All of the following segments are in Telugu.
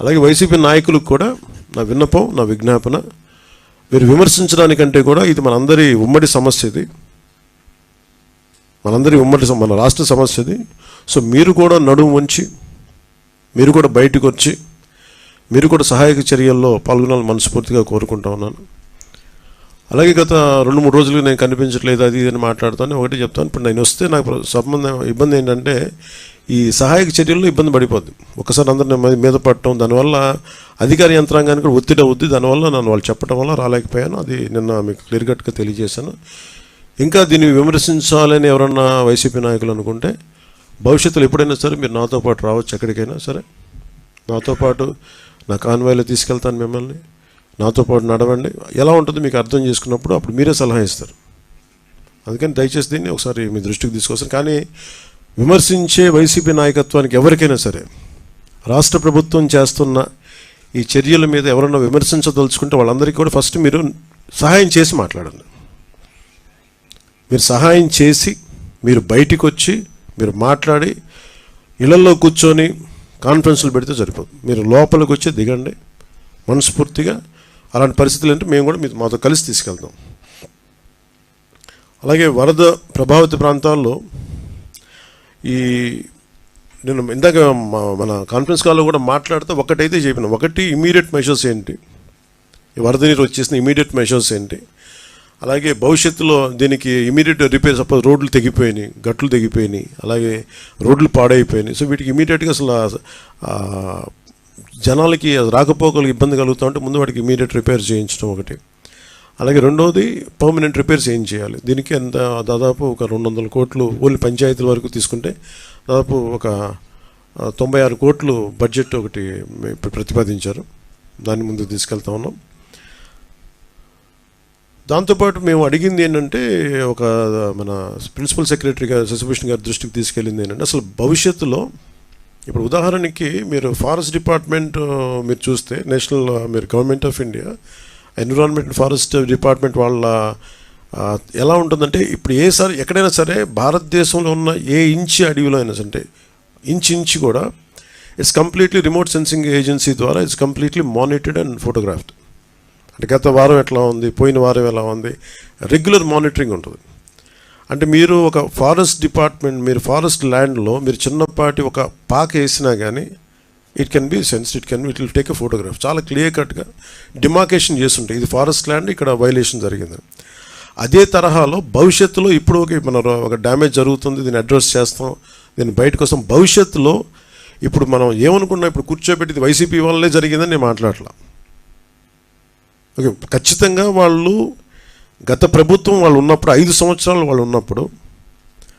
అలాగే వైసీపీ నాయకులకు కూడా నా విన్నపం నా విజ్ఞాపన మీరు విమర్శించడానికంటే కూడా ఇది మనందరి ఉమ్మడి సమస్య ఇది. మనందరి ఉమ్మడి మన రాష్ట్ర సమస్య ఇది. సో మీరు కూడా నడుము వంచి మీరు కూడా బయటకు వచ్చి మీరు కూడా సహాయక చర్యల్లో పాల్గొనాలని మనస్ఫూర్తిగా కోరుకుంటా ఉన్నాను. అలాగే గత రెండు మూడు రోజులు నేను కనిపించట్లేదు అది ఇది అని మాట్లాడుతాను ఒకటి చెప్తాను. ఇప్పుడు నేను వస్తే నాకు సంబంధం ఇబ్బంది ఏంటంటే ఈ సహాయక చర్యల్లో ఇబ్బంది పడిపోద్ది. ఒకసారి అందరిని మీద పడటం దానివల్ల అధికార యంత్రాంగానికి కూడా ఒత్తిడి అవుద్ది. దానివల్ల నన్ను వాళ్ళు చెప్పడం వల్ల రాలేకపోయాను. అది నిన్న మీకు క్లియర్ కట్గా తెలియజేశాను. ఇంకా దీన్ని విమర్శించాలని ఎవరన్నా వైసీపీ నాయకులు అనుకుంటే భవిష్యత్తులో ఎప్పుడైనా సరే మీరు నాతో పాటు రావచ్చు ఎక్కడికైనా సరే. నాతో పాటు నా కాన్వాయ్లో తీసుకెళ్తాను మిమ్మల్ని. నాతో పాటు నడవండి. ఎలా ఉంటుందో మీకు అర్థం చేసుకున్నప్పుడు అప్పుడు మీరే సలహా ఇస్తారు. అందుకని దయచేసి దీన్ని ఒకసారి మీ దృష్టికి తీసుకొస్తాను. కానీ విమర్శించే వైసీపీ నాయకత్వానికి ఎవరికైనా సరే రాష్ట్ర ప్రభుత్వం చేస్తున్న ఈ చర్యల మీద ఎవరన్నా విమర్శించదలుచుకుంటే వాళ్ళందరికీ కూడా ఫస్ట్ మీరు సహాయం చేసి మాట్లాడండి. మీరు సహాయం చేసి మీరు బయటికి వచ్చి మీరు మాట్లాడి ఇళ్ళలో కూర్చొని కాన్ఫరెన్స్లు పెడితే సరిపోదు. మీరు లోపలికి వచ్చి దిగండి మనస్ఫూర్తిగా. అలాంటి పరిస్థితులు అంటే మేము కూడా మీతో మాతో కలిసి తీసుకెళ్తాం. అలాగే వరద ప్రభావిత ప్రాంతాల్లో ఈ నేను ఇందాక మా- మన కాన్ఫరెన్స్ కాల్లో కూడా మాట్లాడితే ఒకటైతే చెప్పిన. ఒకటి ఇమీడియట్ మెషర్స్ ఏంటి? ఈ వరద నీరు వచ్చేసిన ఇమీడియట్ మెషర్స్ ఏంటి? అలాగే భవిష్యత్తులో దీనికి ఇమీడియట్ రిపేర్ సపోజ్ రోడ్లు తెగిపోయినాయి గట్లు తెగిపోయినాయి అలాగే రోడ్లు పాడైపోయినాయి. సో వీటికి ఇమీడియట్గా అసలు జనాలకి రాకపోకలు ఇబ్బంది కలుగుతూ ఉంటే ముందు వాటికి ఇమీడియట్ రిపేర్ చేయించడం ఒకటి. అలాగే రెండవది పర్మనెంట్ రిపేర్స్ ఏం చేయాలి? దీనికి ఎంత దాదాపు ఒక రెండు వందల కోట్లు ఓన్లీ పంచాయతీల వరకు తీసుకుంటే దాదాపు ఒక తొంభై ఆరు కోట్లు బడ్జెట్ ఒకటి ప్రతిపాదించారు. దాన్ని ముందుకు తీసుకెళ్తా ఉన్నాం. దాంతోపాటు మేము అడిగింది ఏంటంటే ఒక మన ప్రిన్సిపల్ సెక్రటరీ గారు శశిభూషణ్ గారి దృష్టికి తీసుకెళ్ళింది ఏంటంటే అసలు భవిష్యత్తులో ఇప్పుడు ఉదాహరణకి మీరు ఫారెస్ట్ డిపార్ట్మెంట్ మీరు చూస్తే నేషనల్ మీరు government of India environment forest department వాళ్ళ ఎలా ఉంటుందంటే ఇప్పుడు ఏ సారి ఎక్కడైనా సరే భారతదేశంలో ఉన్న ఏ ఇంచి అడవిలో అయినా సరే అంటే ఇంచ్ ఇంచ్ కూడా it's completely remote sensing agency ద్వారా it's completely monitored and photographed అంటే గత వారం ఎట్లా ఉంది పోయిన వారం ఎలా ఉంది రెగ్యులర్ మానిటరింగ్ ఉంటుంది. అంటే మీరు ఒక ఫారెస్ట్ డిపార్ట్మెంట్ మీరు ఫారెస్ట్ ల్యాండ్లో మీరు చిన్నపాటి ఒక పాక వేసినా కానీ it can be sense it can it will take a photograph చాలా క్లియర్ కట్గా డిమార్కేషన్ చేస్తుంటాయి. ఇది ఫారెస్ట్ ల్యాండ్ ఇక్కడ వైలేషన్ జరిగింది. అదే తరహాలో భవిష్యత్తులో ఇప్పుడు ఒక మన ఒక డ్యామేజ్ జరుగుతుంది దీన్ని అడ్రస్ చేస్తాం. దీన్ని బయటకు వస్తాం. భవిష్యత్తులో ఇప్పుడు మనం ఏమనుకున్నాం? ఇప్పుడు కూర్చోబెట్టి వైసీపీ వల్లే జరిగిందని నేను మాట్లాడలా. ఓకే ఖచ్చితంగా వాళ్ళు గత ప్రభుత్వం వాళ్ళు ఉన్నప్పుడు ఐదు సంవత్సరాలు వాళ్ళు ఉన్నప్పుడు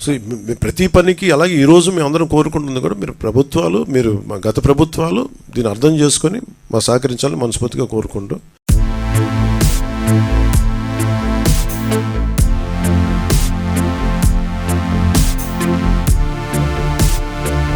సో ప్రతి పనికి అలాగే ఈరోజు మేము అందరం కోరుకుంటుంది కూడా మీరు ప్రభుత్వాలు మీరు మా గత ప్రభుత్వాలు దీన్ని అర్థం చేసుకొని మా సహకరించాలని మనస్ఫూర్తిగా కోరుకుంటూ